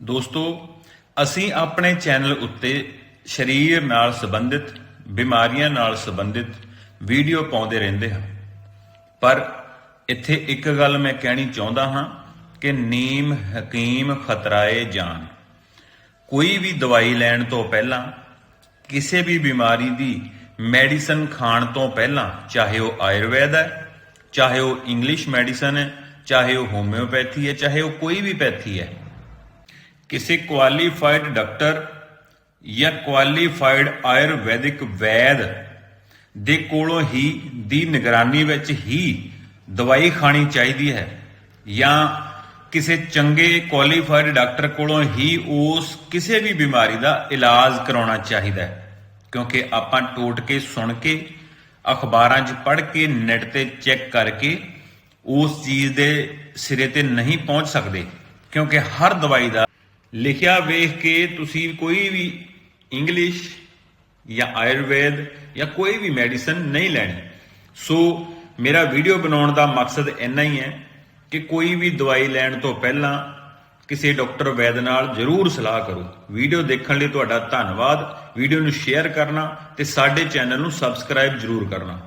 ਦੋਸਤੋ, ਅਸੀਂ ਆਪਣੇ ਚੈਨਲ ਉੱਤੇ ਸਰੀਰ ਨਾਲ ਸੰਬੰਧਿਤ, ਬਿਮਾਰੀਆਂ ਨਾਲ ਸੰਬੰਧਿਤ ਵੀਡੀਓ ਪਾਉਂਦੇ ਰਹਿੰਦੇ ਹਾਂ। ਪਰ ਇੱਥੇ ਇੱਕ ਗੱਲ ਮੈਂ ਕਹਿਣੀ ਚਾਹੁੰਦਾ ਹਾਂ ਕਿ ਨੀਮ ਹਕੀਮ ਖਤਰਾਏ ਜਾਨ। ਕੋਈ ਵੀ ਦਵਾਈ ਲੈਣ ਤੋਂ ਪਹਿਲਾਂ, ਕਿਸੇ ਵੀ ਬਿਮਾਰੀ ਦੀ ਮੈਡੀਸਨ ਖਾਣ ਤੋਂ ਪਹਿਲਾਂ, ਚਾਹੇ ਉਹ ਆਯੁਰਵੈਦ ਹੈ, ਚਾਹੇ ਉਹ ਇੰਗਲਿਸ਼ ਮੈਡੀਸਨ ਹੈ, ਚਾਹੇ ਉਹ ਹੋਮਿਓਪੈਥੀ ਹੈ, ਚਾਹੇ ਉਹ ਕੋਈ ਵੀ ਪੈਥੀ ਹੈ ਕਿਸੇ ਕੁਆਲੀਫਾਈਡ ਡਾਕਟਰ ਜਾਂ ਕੁਆਲੀਫਾਈਡ ਆਯੁਰਵੈਦਿਕ ਵੈਦ ਦੇ ਕੋਲੋਂ ਹੀ ਦੀ ਨਿਗਰਾਨੀ ਵਿੱਚ ਹੀ ਦਵਾਈ ਖਾਣੀ ਚਾਹੀਦੀ ਹੈ ਜਾਂ ਕਿਸੇ ਚੰਗੇ ਕੁਆਲੀਫਾਈਡ ਡਾਕਟਰ ਕੋਲੋਂ ਹੀ ਉਸ ਕਿਸੇ ਵੀ ਬਿਮਾਰੀ ਦਾ ਇਲਾਜ ਕਰਾਉਣਾ ਚਾਹੀਦਾ ਹੈ। ਕਿਉਂਕਿ ਆਪਾਂ ਟੋਟ ਕੇ, ਸੁਣ ਕੇ, ਅਖਬਾਰਾਂ 'ਚ ਪੜ੍ਹ ਕੇ ਨੈਟ ਤੇ ਚੈੱਕ ਕਰਕੇ ਉਸ ਚੀਜ਼ ਦੇ ਸਿਰੇ ਤੇ ਨਹੀਂ ਪਹੁੰਚ ਸਕਦੇ। ਕਿਉਂਕਿ ਹਰ ਦਵਾਈ ਦਾ ਲਿਖਿਆ ਵੇਖ ਕੇ ਤੁਸੀਂ ਕੋਈ ਵੀ ਇੰਗਲਿਸ਼ ਜਾਂ ਆਯੁਰਵੇਦ ਜਾਂ ਕੋਈ ਵੀ ਮੈਡੀਸਨ ਨਹੀਂ ਲੈਣੀ। ਸੋ ਮੇਰਾ ਵੀਡੀਓ ਬਣਾਉਣ ਦਾ ਮਕਸਦ ਇੰਨਾ ਹੀ ਹੈ ਕਿ ਕੋਈ ਵੀ ਦਵਾਈ ਲੈਣ ਤੋਂ ਪਹਿਲਾਂ ਕਿਸੇ ਡਾਕਟਰ ਵੈਦ ਨਾਲ ਜਰੂਰ ਸਲਾਹ ਕਰੋ। ਵੀਡੀਓ ਦੇਖਣ ਲਈ ਤੁਹਾਡਾ ਧੰਨਵਾਦ। ਵੀਡੀਓ ਨੂੰ ਸ਼ੇਅਰ ਕਰਨਾ ਤੇ ਸਾਡੇ ਚੈਨਲ ਨੂੰ ਸਬਸਕ੍ਰਾਈਬ ਜਰੂਰ ਕਰਨਾ।